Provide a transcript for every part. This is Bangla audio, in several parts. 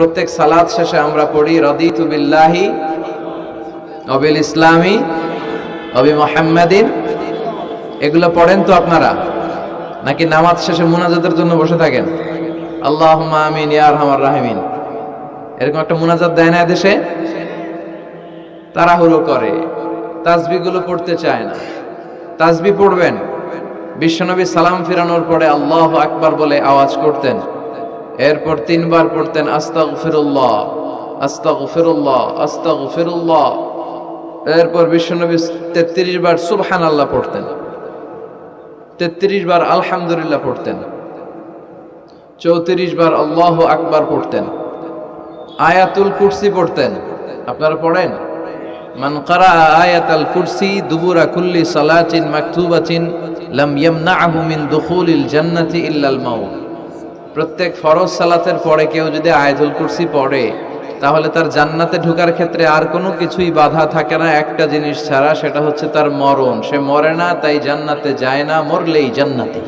প্রত্যেক সালাদ শেষে আমরা পড়ি, রদিতু বিল্লাহি অবিল ইসলামী অবি মোহাম্মদিন। এগুলো পড়েন তো আপনারা? নাকি নামাজ শেষে মুনাজাতের জন্য বসে থাকেন? আল্লাহ আমিন ইয়ার হামার রাহিমিন। এরকম একটা মুনাজাত দেয় না দেশে তাড়াহুড়ো করে তাসবিগুলো পড়তে চায় না। তাজবি পড়বেন। বিশ্বনবী সালাম ফিরানোর পরে আল্লাহ আকবার বলে আওয়াজ করতেন। এরপর তিনবার পড়তেন আস্তাগ ফিরুল্লাহ আস্তাগ ফিরুল্লাহ আস্তাগ ফিরুল্লাহ এরপর বিশ্বনবী তেত্রিশ বার সুবহান আল্লাহ পড়তেন। তেত্রিশ বার আলহামদুলিল্লাহ পড়তেন। চৌত্রিশ বার আল্লাহ আকবার পড়তেন। আয়াতুল কুরসি পড়তেন। আপনারা পড়েন? মান কারা আয়াতাল কুরসি দুবুরা কুল্লি সালাচিন মাকতুবাচিন লাম ইয়ামনাহু মিন দুখুলিল জান্নাতি ইল্লাল মাউত। প্রত্যেক ফরজ সালাতের পরে কেউ যদি আয়াতুল কুরসি পড়ে, তাহলে তার জান্নাতে ঢোকার ক্ষেত্রে আর কোনো কিছুই বাধা থাকে না। একটা জিনিস ছাড়া, সেটা হচ্ছে তার মরণ। সে মরে না, তাই জান্নাতে যায় না, মরলেই জান্নাতে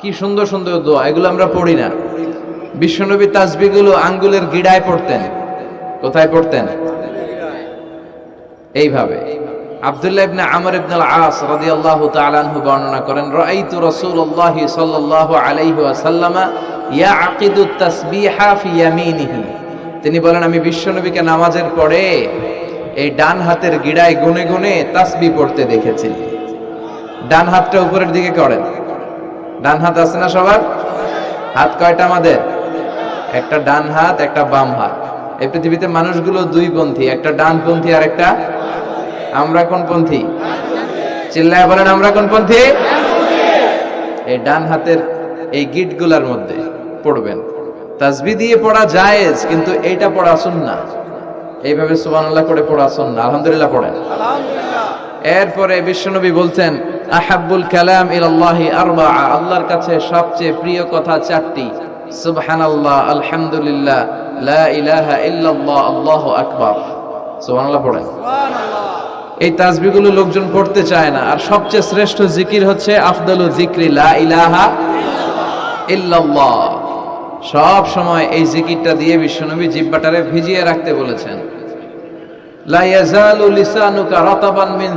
কি সুন্দর সুন্দর দোয়া। এগুলো আমরা পড়ি না। বিশ্বনবী তাসবিগুলো আঙ্গুলের গিড়ায় পড়তেন। কোথায় পড়তেন? এইভাবে। আব্দুল্লাহ ইবনে আমর ইবনে আল-আস রাদিয়াল্লাহু তাআলা আনহু বর্ণনা করেন, রাআইতু রাসূলুল্লাহ সাল্লাল্লাহু আলাইহি ওয়াসাল্লাম ইয়াকিদু তাসবিহা ফি ইয়ামিনিহি। তিনি বলেন, আমি বিশ্বনবীকে নামাজের পরে এই ডান হাতের গিড়ায় গুনে গুনে তাসবি পড়তে দেখেছি। ডান হাতটা উপরের দিকে করেন। ডান হাত আছে না সবার? হাত কয়টা আমাদের? একটা ডান হাত, একটা বাম হাত। এই পৃথিবীতে মানুষগুলো দুই পন্থী, একটা ডান পন্থী আর একটা আমরা কোন পন্থী? চিল্লায় বলেন আমরা কোন পন্থী? এই ডান হাতের এই গিটগুলার মধ্যে পড়বেন। তাসবি দিয়ে পড়া জায়েজ কিন্তু এইটা পড়া সুন্না এইভাবে সুবহানাল্লাহ করে পড়া সুন্না আলহামদুলিল্লাহ পড়েন। এরপরে বিশ্বনবী বলছেন আহাব্বুল কালাম ইলাল্লাহি আরবা আল্লাহর কাছে সবচেয়ে প্রিয় কথা চারটি। সুবহানাল্লাহ আলহামদুলিল্লাহ লা ইলাহা ইল্লাল্লাহ আল্লাহু আকবার। সুবহানাল্লাহ পড়েন। এই তাসবিগুলো লোকজন পড়তে চায় না। আর সবচেয়ে শ্রেষ্ঠ জিকির হচ্ছে, আফদালু জিক্রি ইলাহা সব সময় এই জিকিরটা দিয়ে বিশ্বনবী জিব্বাটারে ভিজিয়ে রাখতে বলেছেন। লা মিন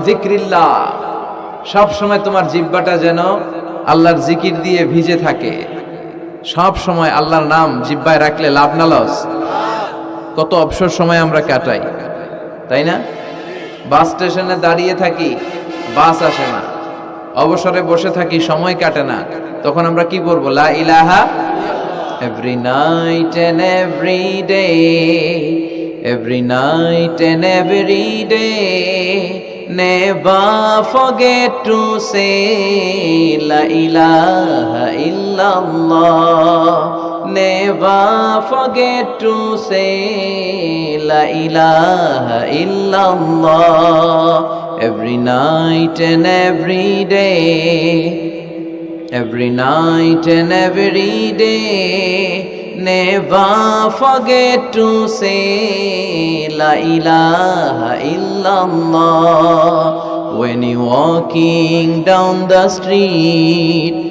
সব সময় তোমার জিব্বাটা যেন আল্লাহর জিকির দিয়ে ভিজে থাকে। সব সময় আল্লাহর নাম জিব্বায় রাখলে লাভ না লস। কত অবসর সময় আমরা কাটাই। তাই না? বাস স্টেশনে দাঁড়িয়ে থাকি, বাস আসে না। অবসরে বসে থাকি, সময় কাটে না। তখন আমরা কি বলব? লা ইলাহা every night and every day, every night and every day Never forget to say La ilaha illallah Never forget to say La ilaha illallah. Every night and every day. Every night and every day. Never forget to say La ilaha illallah. When you're walking down the street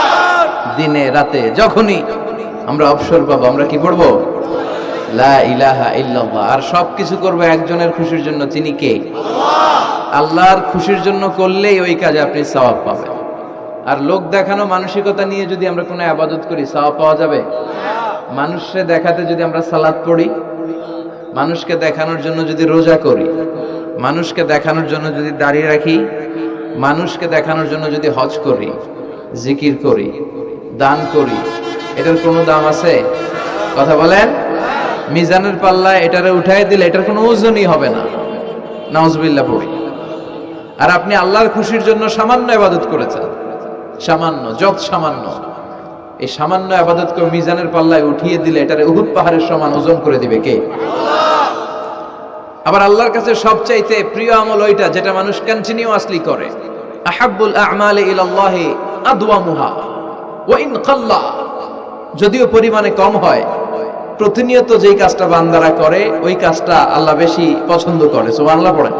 দিনে, রাতে, যখনই আমরা অবসর পাবো, আমরা কি পড়ব লা আর সব কিছু করব একজনের খুশির জন্য, তিনি কে? আল্লাহর খুশির জন্য করলেই ওই কাজে আপনি সওয়াব পাবেন। আর লোক দেখানো মানসিকতা নিয়ে যদি আমরা কোনো আবাদত করি, সওয়াব পাওয়া যাবে? মানুষকে দেখাতে যদি আমরা সালাদ পড়ি, মানুষকে দেখানোর জন্য যদি রোজা করি, মানুষকে দেখানোর জন্য যদি দাড়ি রাখি, মানুষকে দেখানোর জন্য যদি হজ করি, জিকির করি দান করি। এটার কোনো দাম আছে? কথা বলেন। মিজানের পাল্লা এটারে উঠাই দিলে এটার কোনো ওজনই হবে না। নাউজবিল্লা পড়ি। আর আপনি আল্লাহর খুশির জন্য সামান্য ইবাদত করেছেন। সামান্য, যত সামান্য। এই সামান্য আবাদতকে মিজানের পাল্লায় উঠিয়ে দিলে এটারে উহুদ পাহাড়ের সমান ওজন করে দিবে কে? আবার আল্লাহর কাছে সবচাইতে প্রিয় আমল ওইটা, যেটা মানুষ কন্টিনিউয়াসলি করে। আহাব্বুল আ'মালি ইলাল্লাহি ওয়া ইন কাল্লা। যদিও পরিমাণে কম হয়, প্রতিনিয়ত যেই কাজটা বান্দারা করে, ওই কাজটা আল্লাহ বেশি পছন্দ করে। সুবহানাল্লাহ পড়েন।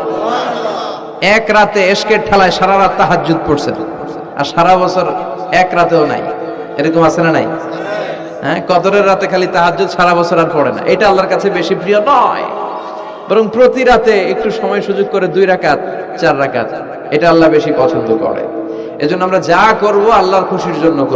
এক রাতে এশকের ঠেলায় সারা রাত তাহাজ্জুদ পড়ছেন। আর সারা বছর এক রাতেও নাই। এরকম আছে না নাই? হ্যাঁ কদরের রাতে খালি তাহাজ্জুদ, সারা বছর আর পড়ে না। এটা আল্লাহর কাছে বেশি প্রিয় নয়। বরং প্রতি রাতে একটু সময় সুযোগ করে দুই রাকাত, চার রাকাত, এটা আল্লাহ বেশি পছন্দ করে। এজন্য আমরা যা করব আল্লাহর খুশির জন্য করব।